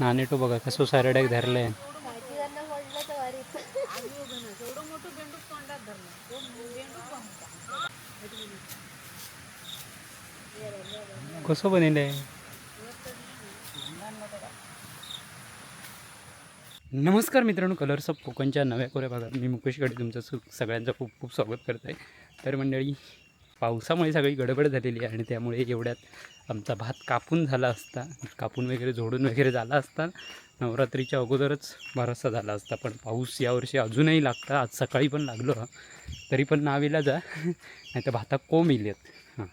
नाणेटो बघा कसं सारड्याक धरलंय कसं बनले? नमस्कार मित्रांनो कलर्स ऑफ कोकणच्या नव्या कोऱ्या भागात मी मुकेश गडे तुमचं सु सगळ्यांचं खूप खूप स्वागत करत आहे तर मंडळी पावसामुळे सगळी गडबड झालेली आहे आणि त्यामुळे एवढ्यात आमचा भात कापून झाला असता कापून वगैरे झोडून वगैरे झाला असता. नवरात्रीच्या अगोदरच बराचसा झाला असता पण पाऊस यावर्षी अजूनही लागता. आज सकाळी पण लागलो. तरी पण नावेला जा नाही तर भाता कोंब येत हां.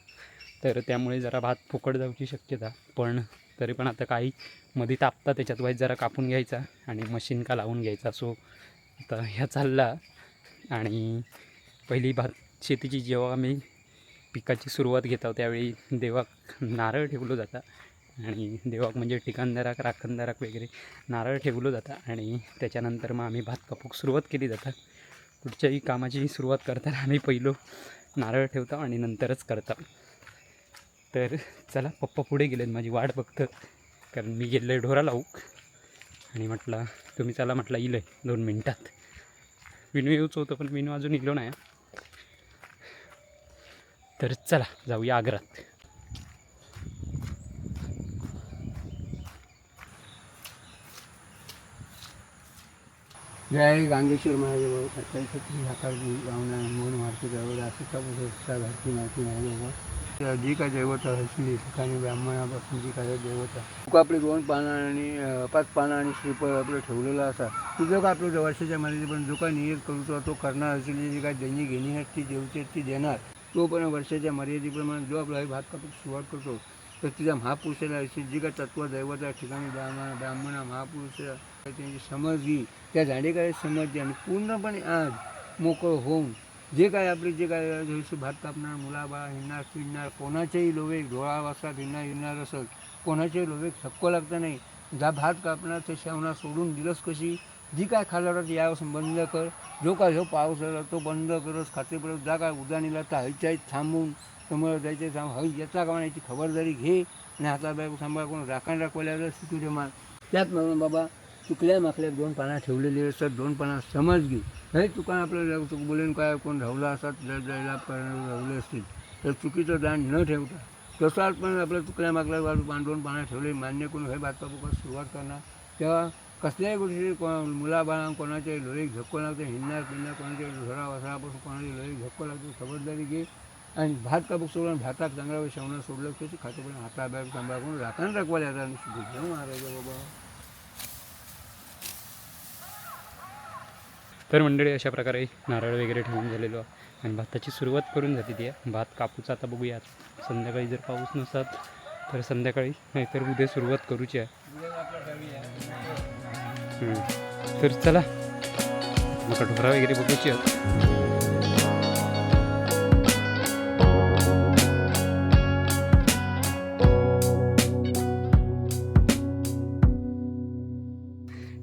तर त्यामुळे जरा भात फुकट जाऊची शक्यता पण तरी पण आता काही मध्ये तापता त्याच्यात वाईट जरा कापून घ्यायचा आणि मशीन का लावून घ्यायचा. सो आता ह्या चालला. आणि पहिली भात शेतीची जेव्हा आम्ही पिकाची सुरुवात घेतो त्यावेळी देवाक नारळ ठेवलं जातं आणि देवाक म्हणजे ठिकाणदाराक राखणदाराक वगैरे नारळ ठेवलं जातं आणि त्याच्यानंतर मग आम्ही भात कापूक सुरुवात केली जाता. कुठच्याही कामाची सुरुवात करताना आम्ही पहिलो नारळ ठेवतो आणि नंतरच करतो तर चला पप्पा पुढे गेलेत माझी वाट बघतं कारण मी गेलो आहे ढोरा लावूक आणि म्हटलं तुम्ही चला म्हटलं आहे दोन मिनटात. विनू येऊच होतं पण विनू अजून इलो नाही. तर चला जाऊया आग्रात जय गांगेश्वर महादेव सकाळी सकाळी गावना मोन मारती जवळ असं का उत्साह घातली माहिती नाही बाबा जी काय देवता असली ठिकाणी ब्राह्मणापासून जी काय देवता तुका आपली दोन पानं आणि पाच पानं आणि श्रीफळ आपलं ठेवलेलं असा. तुझं का आपलं वर्षाच्या मध्ये पण जो काय नियत करू तो करणार असली जी काय देणी घेणी आहेत ती जेवते ती देणार. तो पण वर्षाच्या मर्यादेप्रमाणे जो आपला हे भात कापूक सुरुवात करतो तर तिच्या महापुरुषाला अशी जी काय तत्व दैवता ठिकाणी ब्राह्मण ब्राह्मणा महापुरुष त्यांची समजगी त्या झाडेकडे समज आणि पूर्णपणे आज मोकळं होऊन जे काय आपले जे काय भात कापणार मुलाबाळा हिंडणार फिरणार कोणाच्याही लोवेक डोळा वाजता फिरणार हिंडणार असत कोणाच्याही लोवेक थक्क लागतं नाही. जा भात कापणार ते शेवणा सोडून दिलंस कशी? जी काय खाल्लं तर यापासून बंद कर. जो काय जो पाऊस आला तो बंद करत खाते जा काय उदानीला तर हयच्या थांबून. समोर जायचे थांब. हवी येता का याची खबरदारी घे. आणि हातात बॅग सांभाळ कोण? राखण राखवल्यावर शिकू दे मान त्यात म्हणून बाबा चुकल्या माकल्यात दोन पानं ठेवलेली असतात. दोन पानं समज घे. हे चुका आपल्याला चुक बोलेन काय कोण रावला असतात? जायला राहुले असतील. तर चुकीचं दान न ठेवता. तसाच पण आपल्या चुकल्या मागल्या बाजू दोन पानं ठेवले. मान्य करून हे भात सुरुवात करणार. तेव्हा कसल्याही गोष्टी को मुलाबाळां कोणाच्या लोळीक झक्को लागते हिंडणार पिंडणार कोणाच्या झोरा वसरापासून कोणाच्या लोळीक झक्को लागते खबरदारी घे. आणि भात कापूक सोडून भाताक चांगला वेळ शेवणं सोडलं त्याची खातं पण हाता बॅग करून राखण राखवायला येतात. आणि शुद्ध महाराज बाबा. तर मंडळी अशा प्रकारे नारळ वगैरे ठेवून झालेलो आणि भाताची सुरुवात करून जाते ती. भात कापूचा आता बघूया संध्याकाळी जर पाऊस नसतात तर संध्याकाळी नाहीतर उद्या सुरुवात करूची आहे. तर चला. मग ढोरा वगैरे बघूची आहेत.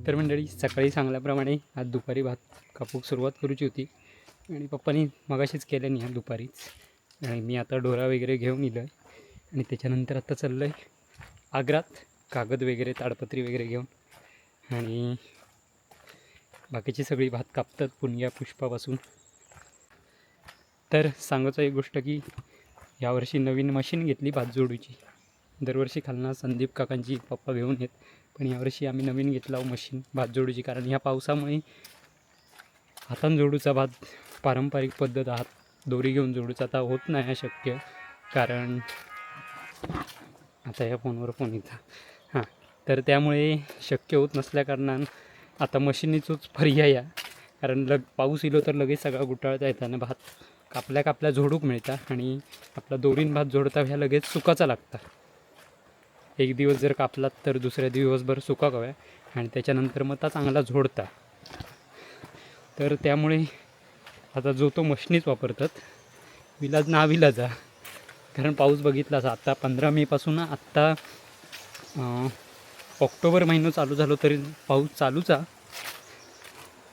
तर मंडळी सकाळी सांगल्याप्रमाणे आज दुपारी भात कापूक सुरुवात करूची होती. आणि पप्पानी मगाशीच केलं नाही दुपारीच. आणि मी आता डोरा वगैरे घेऊन इलं आणि त्याच्यानंतर आता चाललं आहे आग्रात कागद वगैरे ताडपत्री वगैरे घेऊन. आणि बाकीची सगळी भात कापतात पुणग्या पुष्पापासून. तर सांगायचं एक गोष्ट की यावर्षी नवीन मशीन घेतली भात जोडूची. दरवर्षी खालना संदीप काकांची पप्पा घेऊन येत पण यावर्षी आम्ही नवीन घेतला हो मशीन भात जोडूची. कारण ह्या पावसामुळे हातान जोडूचा भात पारंपरिक पद्धत हात दोरी घेऊन जोडूचा आता होत नाही शक्य कारण आता या फोनवर फोन येतं. तर त्यामुळे शक्य होत नसल्याकारणान आता मशीनीचंच पर्याय आहे. कारण लग पाऊस इलो तर लगेच सगळा गुटाळता येताना भात कापल्या कापल्या झोडूक मिळता आणि आपला दोरीन भात जोडता ह्या लगेच सुकाचा लागता. एक दिवस जर कापलात तर दुसऱ्या दिवसभर सुका कव्या आणि त्याच्यानंतर मग ता चांगला झोडता. तर त्यामुळे आता जो तो मशनीच वापरतात विलाज ना विलाजा. कारण पाऊस बघितलाच आता पंधरा मेपासून आत्ता ऑक्टोबर महिना चालू झालो तरी पाऊस चालूच. आहे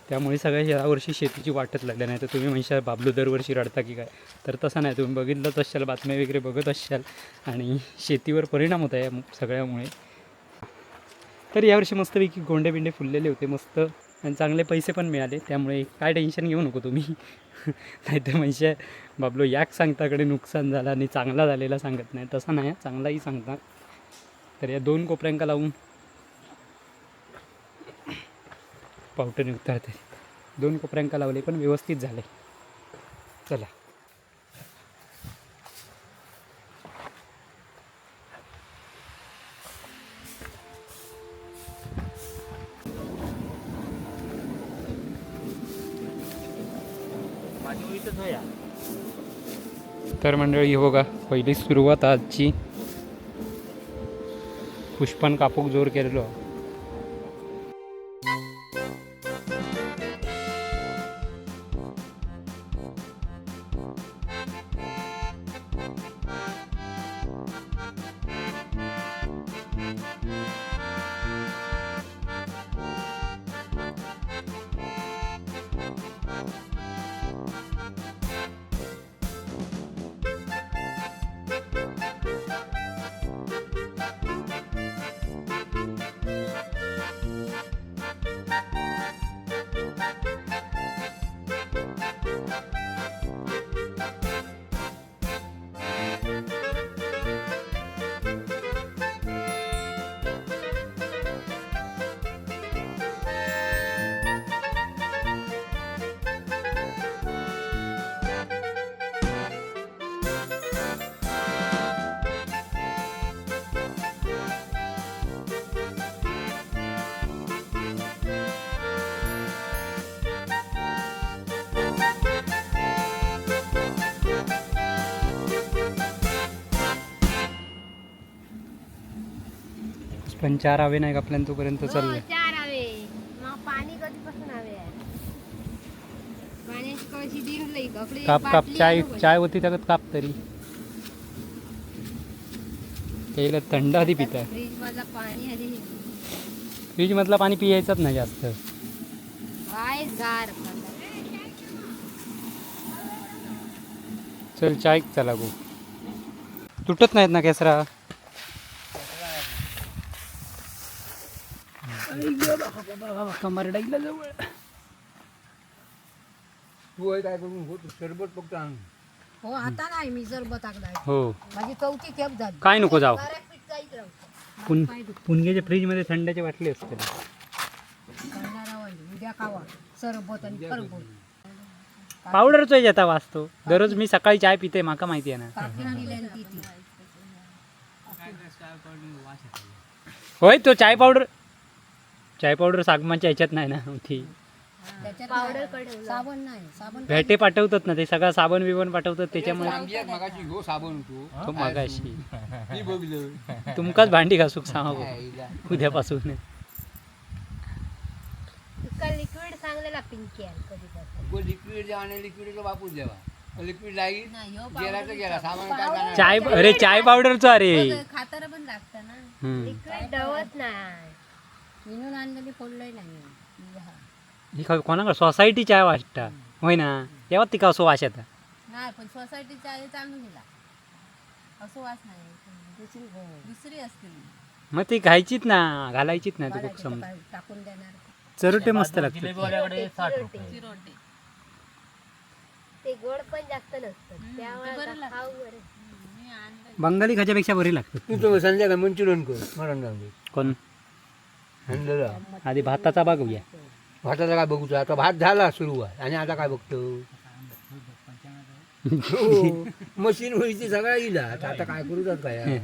त्यामुळे सगळ्या यावर्षी शेतीची वाटत लागल्या नाही तर तुम्ही म्हणशाल बाबलू दरवर्षी रडता की काय? तर तसं नाही. तुम्ही बघितलंच असाल बातम्या वगैरे बघत असाल. आणि शेतीवर परिणाम होता आहे या सगळ्यामुळे. तर यावर्षी मस्तपैकी गोंडे बिंडे फुललेले होते. मस्त आणि चांगले पैसे पण मिळाले. त्यामुळे काय टेन्शन घेऊ नको तुम्ही. नाही तर म्हणजे बाबलो याक सांगताकडे नुकसान झालं आणि चांगला झालेला सांगत नाही. तसा नाही. चांगलाही सांगता तर या दोन कोपऱ्यांका लावून पावटं निघतात. दोन कोपऱ्यांका लावले पण व्यवस्थित झाले. चला. तर मंडळी हो का पहिली सुरुवात आजची. पुष्पन कापूक जोर केलेलो. पण चार हवे नाही आपल्याला तोपर्यंत हो, चाललंय. चार हवे मग पाणी कधीपासून हवे आहे पाण्याची कळशी दिली कपडे काप काप चाय चाय होती त्याच्यात काप तरी. त्याला थंड आधी पिताय. फ्रीज मधला पाणी आधी. फ्रीजमधलं पाणी पियायचंच नाही जास्त. काय गार चल चाय चला गो. तुटत नाहीत ना केसरा? जवळ तू काय करून होत सरबत फक्त आण. हो आता नाही मी सरबत टाकलाय हो. माझी चौथी खेप झाली. काय नको जाऊ. बऱ्यापैकी जाईत राहतो पुन पुणग्याच्या फ्रीजमध्ये थंडाचे बाटली असते करणारा वाली. उद्या खावा. सरबत आणि खरबूज पावडरचा येता वाचतो दररोज मी सकाळी चाय पिते माका माहिती आहे ना. काकीनं दिल्यान ती ती. होय तो चाय पावडर चाय पावडर सागमाच्या ह्याच्यात नाही ना ती. त्याच्यात पावडर साबण नाही साबण भेटे पाठवतात ना ते सगळं साबण बिबण पाठवतात त्याच्यामुळे मगाशी हो साबण होतो. तो मागाशी. मी बघलं तुमकाच भांडी घासूक सांगा उद्यापासून. लिक्विड पिंकी आहे लिक्विड द्या आणि लिक्विड वापरून द्यावा लिक्विड लागेल नाही गेला तर गेला सामान काय जाणार चाय अरे चाय पावडरचा अरे. खाताना पण लागतं ना. हम्म. लिक्विड डवत नाही. मिळून आणलेली फोडलंय नाही ही. कोणाकडे? सोसायटी चाय वाटता. होय ना? तेव्हा ती का असं वास येता? नाही पण सोसायटी चाय दिला असं वास नाही. दुसरी दुसरी असते मग ती घायचीच ना? घालायचीच ना तू समज टाकून देणार. चरोटे मस्त लागतात. ते गोड पण जास्त नसतं त्यामुळे खाऊ बरं. बंगाली खाच्यापेक्षा बरी लागतात. तू तो संध्याकाळी मंचुरियन कर मरण जाऊ दे. कोण? आधी भाताचा बघूया भाताचा काय बघतो आता भात झाला सुरुवात आणि आता काय बघतो? मशीन वरती सगळा येईल आता आता काय करू जात काय?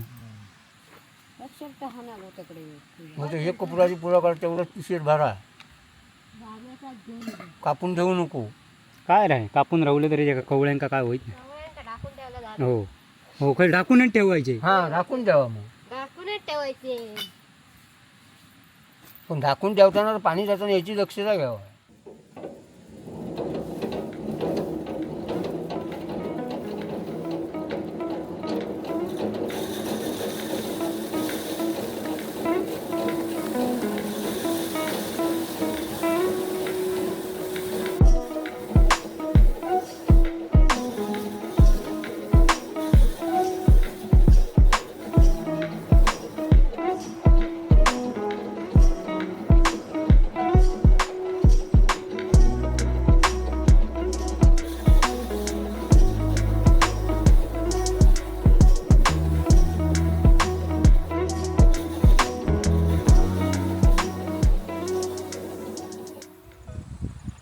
मग ते एक कपडाची पुरा कर तेवढंच पिशेत भरा. कापून ठेवू नको. काय राय कापून राहले तरी त्या कवळ्यांका काय होईत? ठेवला हो. हो काय टाकूनच ठेवायचे. हा झाकून ठेवा मग. टाकूनच ठेवायचे. पण झाकून ठेवताना पाणी जाताना याची दक्षता घ्यावं.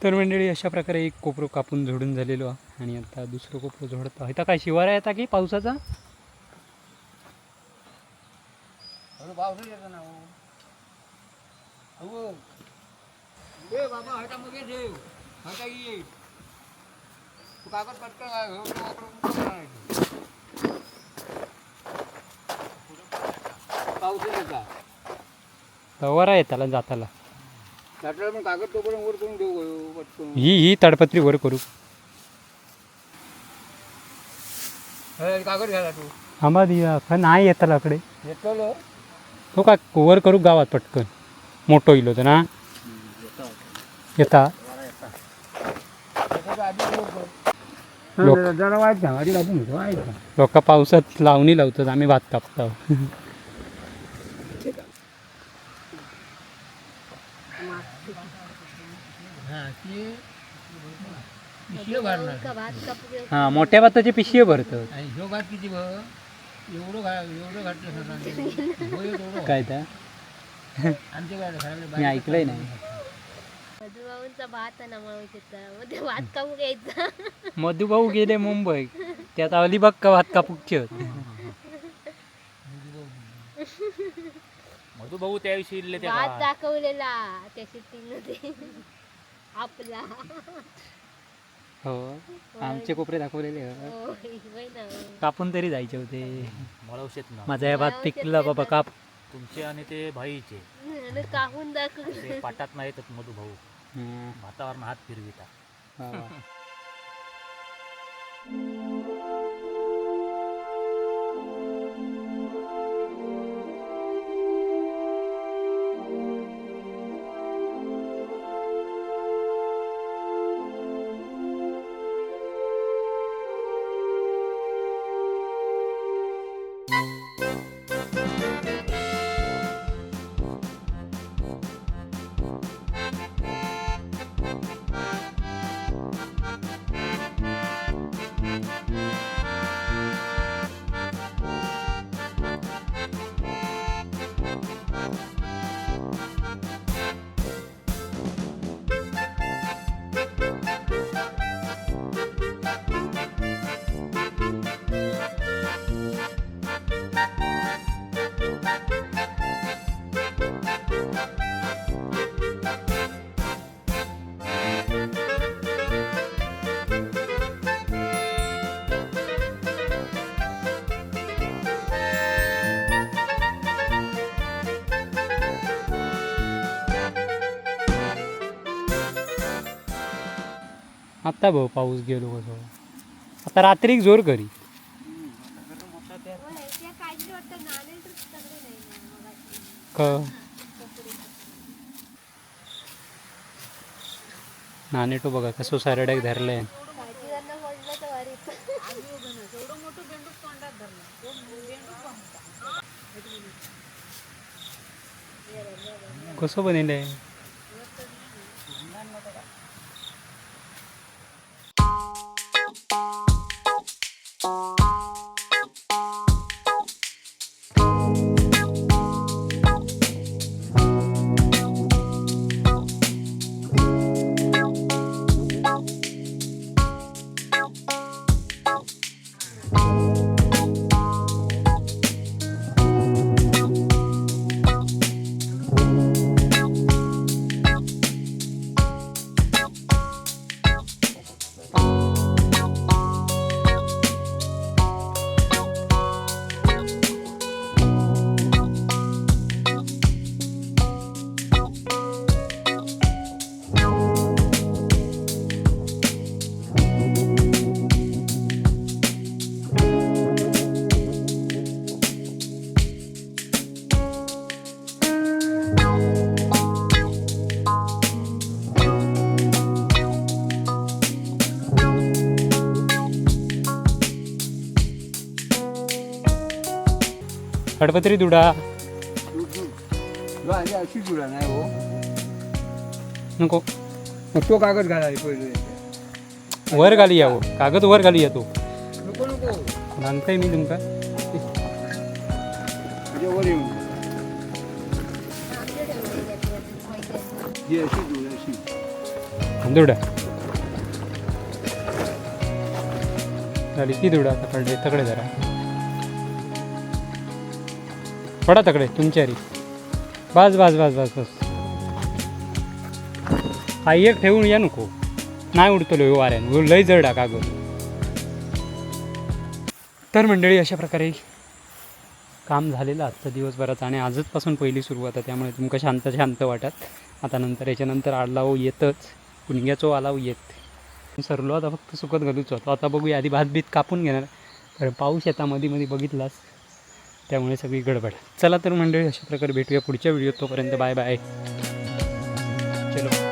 तर मंडळी अशा प्रकारे एक कोपरं कापून झोडून झालेलो आहे. आणि आता दुसरं कोपरं झोडत आहे इथं काय शिवारा येता की पावसाचा? ना हो. ए बाबा हाता मग ठेव हाता ये. तू कागद पटकन आ, हो, येताला जाताला. त्यातला पण कागद तोपर्यंत वर करून देऊ हो, पटकन. ही ही ताडपत्री वर करू. हे, कागद घ्यायला तू. का नाही येताला आकडे हो का वर करू गावात पटकन. मोठं इलो तर ना? येता. लोक- जरा वाईट घेतो वाईट लोक पावसात लावणी लावतात आम्ही भात कापतो. हा भरणार. हा मोठ्या भाताचे पिशवे भरतात आणि ह्यो घाट किती बघ एवढं घा घातलं काय त्या आमच्या मी ऐकलंय नाही. मधुभाऊंचा भात आहे ना मावशीचा मग ते भात कापू घ्यायचा मधुभाऊ गेले मुंबई. त्यात अलिबाग का भात कापूक मधुभाऊ त्या दिवशी भात. दाखवलेला त्या सिटीमध्ये आपला. हो आमचे कोपरे दाखवलेले हो. कापून तरी जायचे होते. मळवशेत ना माझा या भात पिकला बाबा काप. तुमचे आणि ते भाईचे. काहून दाखवलं ते पाटात नाही येतात मधुभाऊ हम्म. भातावर हात फिरविता आत्ता भाऊ पाऊस गेलो कसो आता रात्रीक जोर करी नाणे तो बघा कसं सारड्याक धरलंय. कसं बनेल कडपत्री दुडा. अशी जुळा नाही हो. नको. मग तो कागद घालायला पहिले. वर घाली या हो. कागद वर घाली या तो. नको नको. सांगताय मी तुमका म्हणजे वर. ही अशी अशी. दुडा. झाली की दुडा तकडे तकडे जरा. पडा तकडे तुमच्या री बस बस बस बस बस. हा एक ठेवून या नको. नाही उडतलो ह्यो वाऱ्यान. लय जड हा कागद. तर मंडळी अशा प्रकारे काम झालेलं आजचा दिवसभराचं आणि आजचपासून पहिली सुरुवात आहे त्यामुळे तुमका शांत शांत वाटत. आता नंतर याच्यानंतर आडलाव येतच. कुणग्याचो आलाव येत. सरलो आता फक्त सुकत घालूच होतो. आता बघूया आधी भात बीत कापून घेणार. कारण पाऊस येता मध्ये मध्ये बघितलास. त्यामुळे सगळी गडबड. चला तर मंडळी अशा प्रकारे भेटूया पुढच्या व्हिडिओ तोपर्यंत बाय बाय. चलो.